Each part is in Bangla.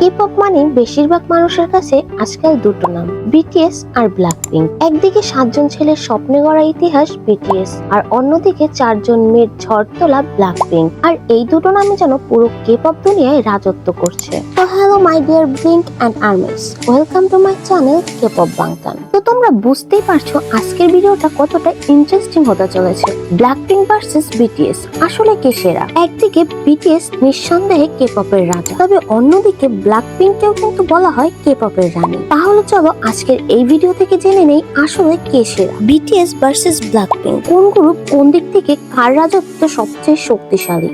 কে-পপ মানে বেশিরভাগ মানুষের কাছে আজকাল দুটো নাম বিটিএস আর ব্ল্যাকপিঙ্ক একদিকে সাতজন ছেলের স্বপ্নে গড়া ইতিহাস বিটিএস আর অন্যদিকে চারজন মেয়ের ঝড় তোলা ব্ল্যাকপিঙ্ক আর এই দুটো নামে যেন পুরো কে-পপ দুনিয়ায় রাজত্ব করছে। তো hello my dear blink and armies welcome to my channel K pop বাংকান তো তোমরা বুঝতেই পারছ আজকের ভিডিওটা কতটা ইন্টারেস্টিং হতে চলেছে। ব্ল্যাকপিঙ্ক ভার্সেস বিটিএস আসলে কে সেরা? একদিকে বিটিএস নিঃসন্দেহে কে পপের রাজা, তবে অন্যদিকে ব্ল্যাকপিঙ্ককেও কিন্তু বলা হয় কে পপের রানী। তাহলে চলো আজকের এই ভিডিও থেকে জেনে নেই আসলে কে সেরা। বিটিএস ভার্সেস ব্ল্যাকপিঙ্ক কোন গ্রুপ কোন দিক থেকে কার রাজত্ব সবচেয়ে শক্তিশালী?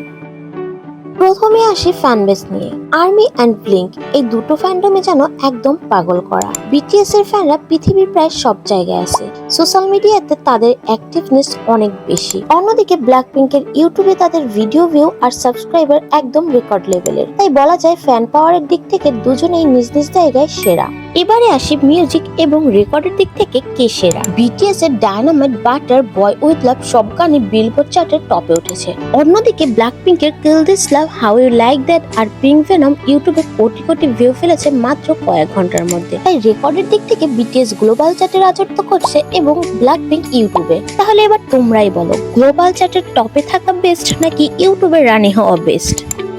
প্রথমে আসি ফ্যানবেস নিয়ে। আর্মি অ্যান্ড ব্লিঙ্ক এই দুটো ফ্যান্ডমে যেন একদম পাগল করা। বিটিএস এর ফ্যানরা পৃথিবীর প্রায় সব জায়গায় আছে। সোশ্যাল মিডিয়াতে তাদের অ্যাক্টিভনেস অনেক বেশি। অন্যদিকে ব্ল্যাক পিঙ্কের ইউটিউবে তাদের ভিডিও ভিউ আর সাবস্ক্রাইবার একদম রেকর্ড লেভেলের তাই বলা যায় ফ্যান পাওয়ারের দিক থেকে দুজনেই নিজ নিজ জায়গায় সেরা। এবারে আসি মিউজিক এবং রেকর্ডের দিক থেকে কে সেরা। বিটিএস এর Dynamite Butter Boy With Love সব গানে বিলবোর্ড চার্টের টপে উঠেছে। অন্যদিকে ব্ল্যাক পিঙ্কের kill this love how you like that R pink venom ইউটিউবে কোটি কোটি ভিউ ফেলেছে মাত্র কয়েক ঘণ্টার মধ্যে। তাই রেকর্ডের দিক থেকে বিটিএস গ্লোবাল চার্টে রাজত্ব করছে এবং ব্ল্যাক পিঙ্ক ইউটিউবে তাহলে এবার তোমরাই বলো গ্লোবাল চার্টের টপে থাকা বেস্ট নাকি ইউটিউবে রানি হওয়া বেস্ট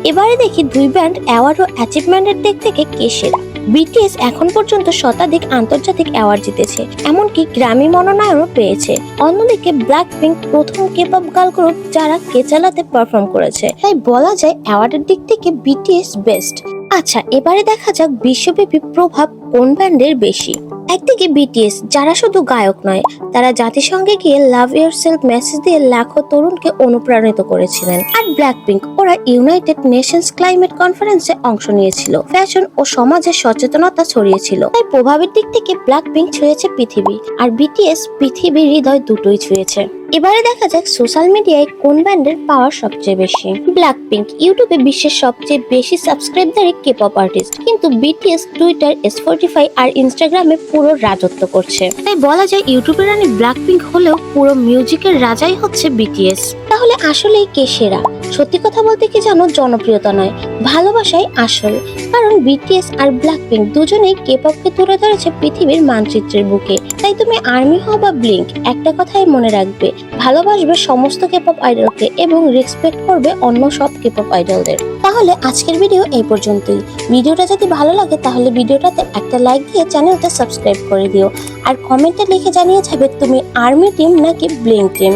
এবারে দেখি দুই ব্যান্ড অ্যাওয়ার্ড ও অ্যাচিভমেন্টের দিক থেকে কে সেরা বিটিএস এখন পর্যন্ত শতাধিক আন্তর্জাতিক অ্যাওয়ার্ড জিতেছে, এমনকি গ্র্যামি মনোনয়নও পেয়েছে। অন্যদিকে ব্ল্যাক পিঙ্ক প্রথম কেপপ গার্ল গ্রুপ যারা কেচালাতে পারফর্ম করেছে। তাই বলা যায় অ্যাওয়ার্ডের দিক থেকে বিটিএস বেস্ট আচ্ছা এবারে দেখা যাক বিশ্বব্যাপী প্রভাব কোন ব্যান্ডের বেশি। একদিকে বিটিএস যারা শুধু গায়ক নয়, তারা জাতিসংঘে গিয়ে লাভ ইয়োর সেলফ মেসেজ দিয়ে লাখো তরুণকে অনুপ্রাণিত করেছিলেন। আর ব্ল্যাক পিঙ্ক ওরা ইউনাইটেড নেশনস ক্লাইমেট কনফারেন্সে অংশ নিয়েছিল। ফ্যাশন ও সমাজের সচেতনতা ছড়িয়েছিল। তাই প্রভাবের দিক থেকে ব্ল্যাক পিঙ্ক ছুঁয়েছে পৃথিবী, আর বিটিএস পৃথিবীর হৃদয় দুটোই ছুঁয়েছে। এবারে দেখা যাক সোশ্যাল মিডিয়ায় কোন ব্যান্ডের পাওয়ার সবচেয়ে বেশি। ব্ল্যাক পিঙ্ক ইউটিউবে বিশ্বের সবচেয়ে বেশি সাবস্ক্রাইবদারি কেপপ আর্টিস্ট কিন্তু বিটিএস টুইটার স্পটিফাই আর ইনস্টাগ্রামে পুরো রাজত্ব করছে। তাই বলা যায় ইউটিউবের রানী ব্ল্যাক পিঙ্ক হলেও পুরো মিউজিকের রাজাই হচ্ছে বিটিএস তাহলে আসলেই কে সেরা? সত্যি কথা বলতে কি জানো, জনপ্রিয়তা নয়, ভালোবাসাই আসল। কারণ বিটিএস আর ব্ল্যাকপিঙ্ক দুজনেই কেপপকে তুলে ধরেছে পৃথিবীর মানচিত্রের বুকে। তাই তুমি আর্মি হও বা ব্লিঙ্ক একটা কথাই মনে রাখবে, ভালোবাসবে সমস্ত কেপপ আইডলকে এবং রেসপেক্ট করবে অন্য সব কেপপ আইডলদের তাহলে আজকের ভিডিও এই পর্যন্তই। ভিডিওটা যদি ভালো লাগে, তাহলে ভিডিওটাতে একটা লাইক দিয়ে চ্যানেলটা সাবস্ক্রাইব করে দিও। আর কমেন্টে লিখে জানিয়ে যাবে, তুমি আর্মি টিম নাকি ব্লিঙ্ক টিম